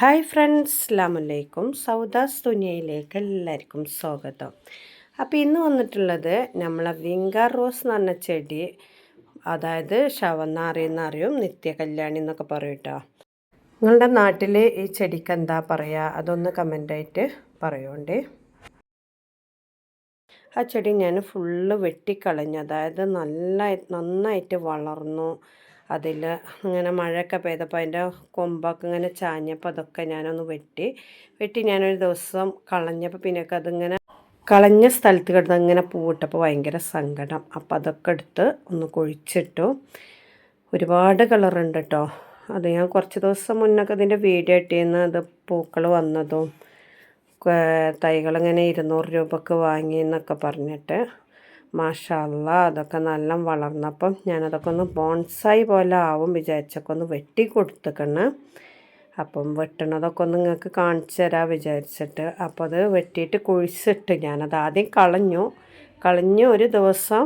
Hi friends അസ്ലാമലൈക്കും സൗദാസ് തുനിയയിലേക്ക് എല്ലാവർക്കും സ്വാഗതം. അപ്പോൾ ഇന്ന് വന്നിട്ടുള്ളത് നമ്മളെ വിങ്കാർ റോസ് എന്ന് പറഞ്ഞ ചെടി അതായത് ശവന്നാറി എന്നറിയും നിത്യ കല്യാണി എന്നൊക്കെ പറയും കേട്ടോ. നിങ്ങളുടെ നാട്ടിൽ ഈ ചെടിക്ക് എന്താ പറയുക അതൊന്ന് കമന്റായിട്ട് പറയണ്ടേ. ആ ചെടി ഞാൻ ഫുള്ള് വെട്ടിക്കളഞ്ഞു. അതായത് നല്ല നന്നായിട്ട് വളർന്നു. അതിൽ ഇങ്ങനെ മഴയൊക്കെ പെയ്തപ്പോൾ അതിന്റെ കൊമ്പൊക്കെ ഇങ്ങനെ ചാഞ്ഞപ്പോൾ അതൊക്കെ ഞാനൊന്ന് വെട്ടി. വെട്ടി ഞാനൊരു ദിവസം കളഞ്ഞപ്പോൾ പിന്നെയൊക്കെ അതിങ്ങനെ കളഞ്ഞ സ്ഥലത്ത് കിടന്ന് ഇങ്ങനെ പൂവിട്ടപ്പോൾ ഭയങ്കര സങ്കടം. അപ്പം അതൊക്കെ എടുത്ത് ഒന്ന് കുഴിച്ചിട്ടു. ഒരുപാട് കളറുണ്ട് കേട്ടോ. അത് ഞാൻ കുറച്ച് ദിവസം മുന്നൊക്കെ അതിന്റെ വീഡിയോ ഇട്ടിരുന്നു അത് പൂക്കൾ വന്നതും തൈകളിങ്ങനെ ഇരുന്നൂറ് രൂപക്ക് വാങ്ങി എന്നൊക്കെ പറഞ്ഞിട്ട് മാഷല്ല അതൊക്കെ നല്ല വളർന്നപ്പം ഞാനതൊക്കെ ഒന്ന് ബോൺസായി പോലെ ആവും വിചാരിച്ചൊക്കെ ഒന്ന് വെട്ടി കൊടുത്തേക്കണ്. അപ്പം വെട്ടണതൊക്കെ ഒന്ന് നിങ്ങൾക്ക് കാണിച്ചു തരാം വിചാരിച്ചിട്ട്. അപ്പോൾ അത് വെട്ടിയിട്ട് കുഴിച്ചിട്ട് ഞാനത് ആദ്യം കളഞ്ഞു. കളഞ്ഞു ഒരു ദിവസം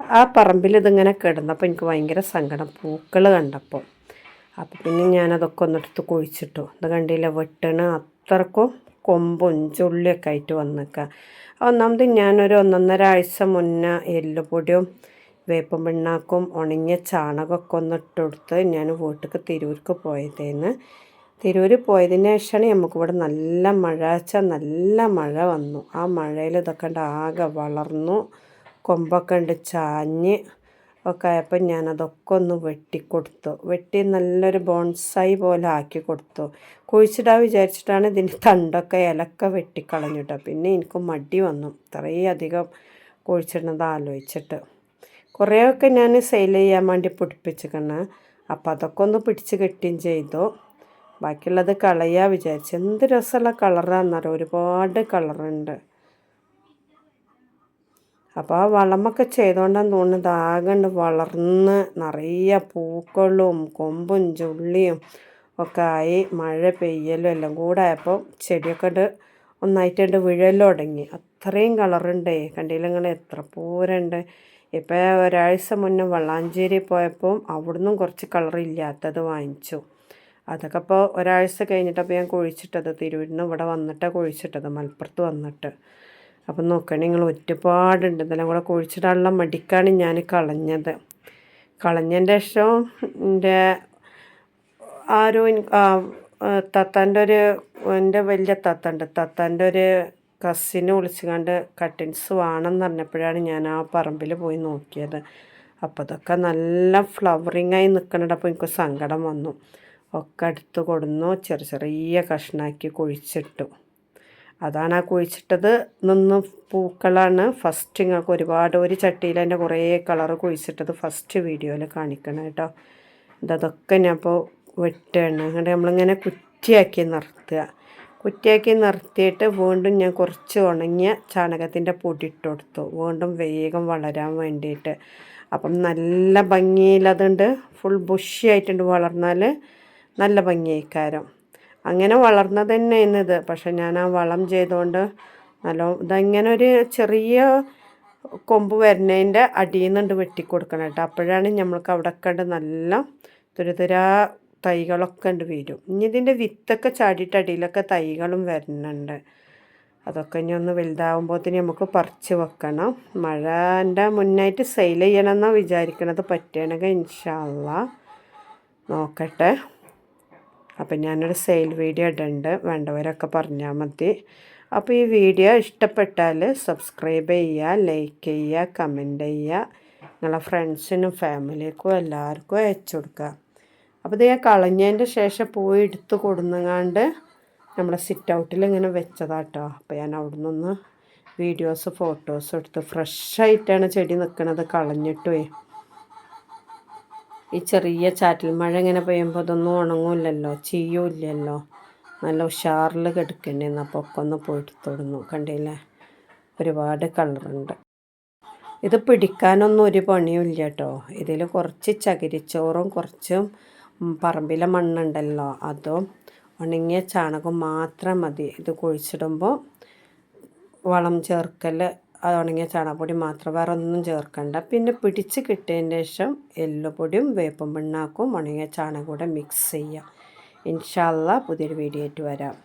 ആ പറമ്പിൽ ഇതിങ്ങനെ കിടന്നപ്പോൾ എനിക്ക് ഭയങ്കര സങ്കടം പൂക്കൾ കണ്ടപ്പോൾ അപ്പോൾ പിന്നെ ഞാനതൊക്കെ ഒന്നെടുത്ത് കുഴിച്ചിട്ടു. ഇത് കണ്ടില്ല വെട്ടണ അത്രക്കും കൊമ്പും ചുള്ളിയൊക്കെ ആയിട്ട് വന്നിക്കുക ഒന്നാമത് ഞാനൊരു ഒന്നൊന്നര ആഴ്ച മുന്നേ എല്ലുപൊടിയും വേപ്പും പിണ്ണാക്കും ഉണങ്ങിയ ചാണകമൊക്കെ ഒന്ന് ഇട്ടുകൊടുത്ത് ഞാൻ വീട്ടിലേക്ക് തിരൂർക്ക് പോയതേന്ന്. തിരൂർ പോയതിന് ശേഷമാണ് നമുക്കിവിടെ നല്ല മഴ വെച്ചാൽ നല്ല മഴ വന്നു. ആ മഴയിൽ ഇതൊക്കെ ആകെ വളർന്നു. കൊമ്പൊക്കെ ഉണ്ട് ചാഞ്ഞ് ഒക്കെ ആയപ്പോൾ ഞാനതൊക്കെ ഒന്ന് വെട്ടിക്കൊടുത്തു. വെട്ടി നല്ലൊരു ബോൺസായി പോലെ ആക്കി കൊടുത്തു. കുഴിച്ചിടാൻ വിചാരിച്ചിട്ടാണ് ഇതിന്റെ തണ്ടൊക്കെ ഇലക്കെ വെട്ടിക്കളഞ്ഞു കേട്ടോ. പിന്നെ എനിക്ക് മടി വന്നു ഇത്രയും അധികം കുഴിച്ചിടുന്നത് ആലോചിച്ചിട്ട്. കുറേയൊക്കെ ഞാൻ സെയിൽ ചെയ്യാൻ വേണ്ടി പിടിപ്പിച്ചിക്കണ് അപ്പോൾ അതൊക്കെ ഒന്ന് പിടിച്ച് കെട്ടുകയും ചെയ്തു. ബാക്കിയുള്ളത് കളയാ വിചാരിച്ചു. എന്ത് രസമുള്ള കളറാണെന്നറിയാം? ഒരുപാട് കളറുണ്ട്. അപ്പോൾ ആ വളമൊക്കെ ചെയ്തുകൊണ്ടാന്ന് തോന്നുന്നത് ആകണ്ട് വളർന്ന് നിറയെ പൂക്കളും കൊമ്പും ചുള്ളിയും ഒക്കെ ആയി മഴ പെയ്യലും എല്ലാം കൂടെ ആയപ്പോൾ ചെടിയൊക്കെ ഒന്നായിട്ടുണ്ട് വിഴലും അത്രയും കളറുണ്ടേ കണ്ടില്ലെങ്കിൽ എത്ര പൂരുണ്ട് ഇപ്പോൾ ഒരാഴ്ച മുന്നേ വള്ളാഞ്ചേരി പോയപ്പോൾ അവിടുന്ന് കുറച്ച് കളർ ഇല്ലാത്തത് വാങ്ങിച്ചു. അതൊക്കെ ഇപ്പോൾ ഒരാഴ്ച കഴിഞ്ഞിട്ടപ്പോൾ ഞാൻ കുഴിച്ചിട്ടത്. തിരുവനന്തപുരം ഇവിടെ വന്നിട്ടാണ് കുഴിച്ചിട്ടത്. മലപ്പുറത്ത് വന്നിട്ട്. അപ്പം നോക്കണേ നിങ്ങൾ ഒരുപാടുണ്ട് ഇതെല്ലാം കൂടെ കുഴിച്ചിടാനുള്ള മടിക്കാണ് ഞാൻ കളഞ്ഞത്. കളഞ്ഞതിന്റെ ശേഷം എന്റെ ആരോ തത്താന്റെ ഒരു എന്റെ വലിയ തത്തണ്ട് തത്താന്റെ ഒരു കസിനെ വിളിച്ചുകൊണ്ട് കട്ടിൻസ് വേണമെന്ന് പറഞ്ഞപ്പോഴാണ് ഞാൻ ആ പറമ്പിൽ പോയി നോക്കിയത്. അപ്പോൾ അതൊക്കെ നല്ല ഫ്ലവറിങ് ആയി നിൽക്കുന്നുണ്ട് അപ്പോൾ എനിക്ക് സങ്കടം വന്നു. ഒക്കെ അടുത്ത് കൊടുന്നു ചെറിയ ചെറിയ കഷ്ണാക്കി കുഴിച്ചിട്ടു. അതാണ് ആ കുഴിച്ചിട്ടത് നിന്ന് പൂക്കളാണ്. ഫസ്റ്റ് നിങ്ങൾക്ക് ഒരുപാട് ഒരു ചട്ടിയിൽ തന്നെ കുറേ കളർ കുഴിച്ചിട്ടത് ഫസ്റ്റ് വീഡിയോയിൽ കാണിക്കണം കേട്ടോ. ഇതൊക്കെ ഞാൻ ഇപ്പോൾ വെട്ടുകയാണ്. അങ്ങനെ നമ്മളിങ്ങനെ കുറ്റിയാക്കി നിർത്തുക. കുറ്റിയാക്കി നിർത്തിയിട്ട് വീണ്ടും ഞാൻ കുറച്ച് ഉണങ്ങിയ ചാണകത്തിന്റെ പൊടി ഇട്ട് കൊടുത്തു. വീണ്ടും വേഗം വളരാൻ വേണ്ടിയിട്ട്. അപ്പം നല്ല ഭംഗിയിലതുണ്ട്. ഫുൾ ബുഷി ആയിട്ടുണ്ട് വളർന്നാൽ നല്ല ഭംഗിയായിക്കാരം അങ്ങനെ വളർന്നത് തന്നെയാണ് ഇത് പക്ഷെ ഞാൻ ആ വളം ചെയ്തുകൊണ്ട് നല്ല ഇതങ്ങനെ ഒരു ചെറിയ കൊമ്പ് വരുന്നതിന്റെ അടിയിൽ നിന്നുണ്ട് വെട്ടിക്കൊടുക്കണം കേട്ടോ. അപ്പോഴാണ് നമ്മൾക്ക് അവിടെ കണ്ട് നല്ല തുരുതുരാ തൈകളൊക്കെ ഉണ്ട് വരും ഇനി ഇതിന്റെ വിത്തൊക്കെ ചാടിയിട്ട് അടിയിലൊക്കെ തൈകളും വരുന്നുണ്ട് അതൊക്കെ ഇനി ഒന്ന് വലുതാവുമ്പോഴത്തേന് നമുക്ക് പറിച്ച് വെക്കണം. മഴന്റെ മുന്നായിട്ട് സെയിൽ ചെയ്യണമെന്നാണ് വിചാരിക്കണത്. പറ്റുകയാണെങ്കിൽ ഇൻഷാല്ല നോക്കട്ടെ. അപ്പം ഞാനൊരു സെയിൽ വീഡിയോ ഇടുന്നുണ്ട് വേണ്ടവരൊക്കെ പറഞ്ഞാൽ മതി. അപ്പോൾ ഈ വീഡിയോ ഇഷ്ടപ്പെട്ടാൽ സബ്സ്ക്രൈബ് ചെയ്യുക ലൈക്ക് ചെയ്യുക കമന്റ് ചെയ്യുക നിങ്ങളെ ഫ്രണ്ട്സിനും ഫാമിലിക്കും എല്ലാവർക്കും അയച്ചു കൊടുക്കുക അപ്പോൾ ഇത് ഞാൻ കളഞ്ഞതിന്റെ ശേഷം പോയി എടുത്ത് കൊടുന്നങ്ങാണ്ട് നമ്മുടെ സിറ്റ് ഔട്ടിൽ ഇങ്ങനെ വെച്ചതാട്ടോ. അപ്പോൾ ഞാൻ അവിടെ നിന്ന് വീഡിയോസ് ഫോട്ടോസ് എടുത്ത് ഫ്രഷായിട്ടാണ് ചെടി നിൽക്കുന്നത് കളഞ്ഞിട്ടുമേ ഈ ചെറിയ ചാറ്റൽ മഴ ഇങ്ങനെ പെയ്യുമ്പോൾ അതൊന്നും ഉണങ്ങില്ലല്ലോ ചെയ്യൂല്ലല്ലോ നല്ല ഉഷാറിൽ കിടക്കണ്ടേന്ന് അപ്പോൾ ഒക്കെ ഒന്ന് പോയിട്ട് തൊടുന്നു കണ്ടില്ലേ? ഒരുപാട് കളറുണ്ട്. ഇത് പിടിക്കാനൊന്നും ഒരു പണിയും കേട്ടോ ഇതിൽ കുറച്ച് ചകിരിച്ചോറും കുറച്ചും പറമ്പിലെ മണ്ണുണ്ടല്ലോ. അതും ഉണങ്ങിയ ചാണകം മാത്രം മതി. ഇത് കുഴിച്ചിടുമ്പോൾ വളം ചേർക്കൽ അത് ഉണങ്ങിയ ചാണകപ്പൊടി മാത്രം വേറെ ഒന്നും ചേർക്കണ്ട. പിന്നെ പിടിച്ച് കിട്ടിയതിന് ശേഷം എല്ലുപൊടിയും വേപ്പും പിണ്ണാക്കും ഉണങ്ങിയ ചാണകം കൂടെ മിക്സ് ചെയ്യാം. ഇൻഷാല്ല പുതിയൊരു വീഡിയോ ആയിട്ട് വരാം.